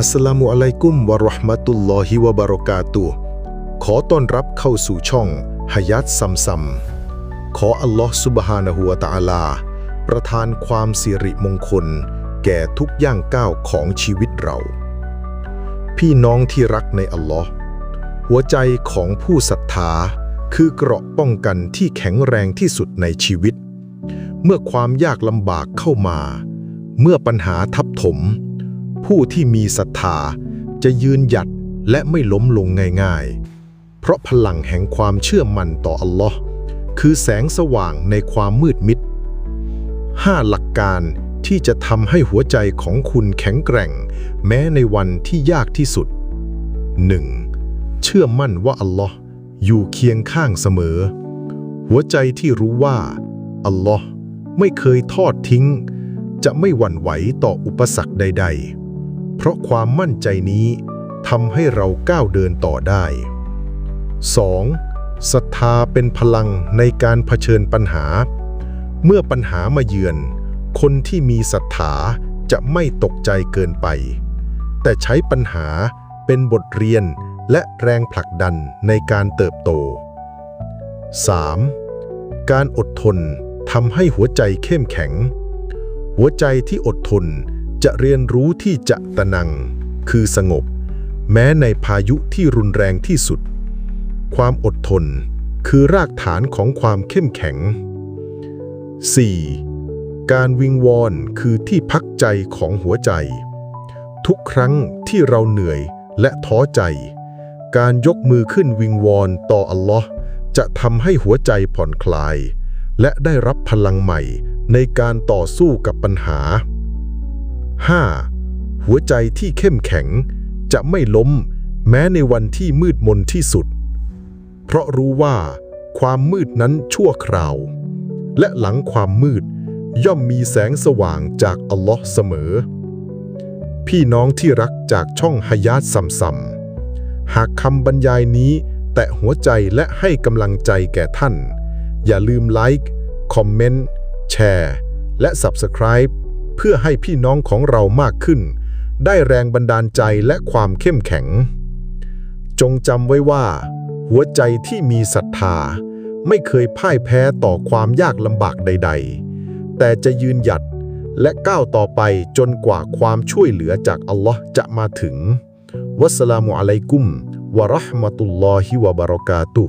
อัสลามุอะลัยกุมวะราะห์มะตุลลอฮิวะบะเราะกาตุขอต้อนรับเข้าสู่ช่องฮยัตซัมซัม ขออัลลอฮ์ซุบฮานะฮูวะตะอาลา ประทานความสิริมงคล แก่ทุกย่างก้าวของชีวิตเรา พี่น้องที่รักในอัลลอฮ์หัวใจของผู้ศรัทธาคือเกราะป้องกันที่แข็งแรงที่สุดในชีวิต เมื่อความยากลำบากเข้ามา เมื่อปัญหาทับถม ผู้ที่มีศรัทธาจะยืนหยัดและไม่ล้มลงง่ายๆ เพราะพลังแห่งความเชื่อมั่นต่ออัลลอฮ์คือแสงสว่างในความมืดมิดห้าหลักการที่จะทำให้หัวใจของคุณแข็งแกร่ง แม้ในวันที่ยากที่สุด 1. เชื่อมั่นว่าอัลลอฮ์อยู่เคียงข้างเสมอ หัวใจที่รู้ว่า อัลลอฮ์ไม่เคยทอดทิ้ง จะไม่หวั่นไหวต่ออุปสรรคใด ๆ เพราะความมั่นใจนี้ทำให้เราก้าวเดินต่อได้ 2. ศรัทธาเป็นพลังในการเผชิญปัญหา เมื่อปัญหามาเยือน คนที่มีศรัทธาจะไม่ตกใจเกินไป แต่ใช้ปัญหาเป็นบทเรียนและแรงผลักดันในการเติบโต 3. การอดทนทำให้หัวใจเข้มแข็ง หัวใจที่อดทน จะเรียนรู้ที่จะตระหนัง คือสงบ แม้ในพายุที่รุนแรงที่สุด ความอดทน คือรากฐานของความเข้มแข็ง 4. การวิงวอนคือที่พักใจของหัวใจ ทุกครั้งที่เราเหนื่อยและท้อใจ การยกมือขึ้นวิงวอนต่ออัลลอฮ์จะทำให้หัวใจผ่อนคลาย และได้รับพลังใหม่ในการต่อสู้กับปัญหา 5. หัวใจที่เข้มแข็ง จะไม่ล้ม แม้ในวันที่มืดมนที่สุด เพราะรู้ว่า ความมืดนั้นชั่วคราว และหลังความมืด ย่อมมีแสงสว่างจากอัลลอฮ์เสมอ พี่น้องที่รักจากช่องฮายาตซัมซัมหากคำบรรยายนี้ แตะหัวใจและให้กำลังใจแก่ท่าน อย่าลืมไลค์ คอมเมนต์ แชร์ และ Subscribe เพื่อให้พี่น้องของเรามากขึ้น ได้แรงบันดาลใจและความเข้มแข็ง จงจำไว้ว่า หัวใจที่มีศรัทธา ไม่เคยพ่ายแพ้ต่อความยากลำบากใด ๆ แต่จะยืนหยัดและก้าวต่อไปจนกว่าความช่วยเหลือจากอัลลอฮ์จะมาถึง วัสลามุอะลัยกุม วะราะห์มะตุลลอฮิวะบะเราะกาตุ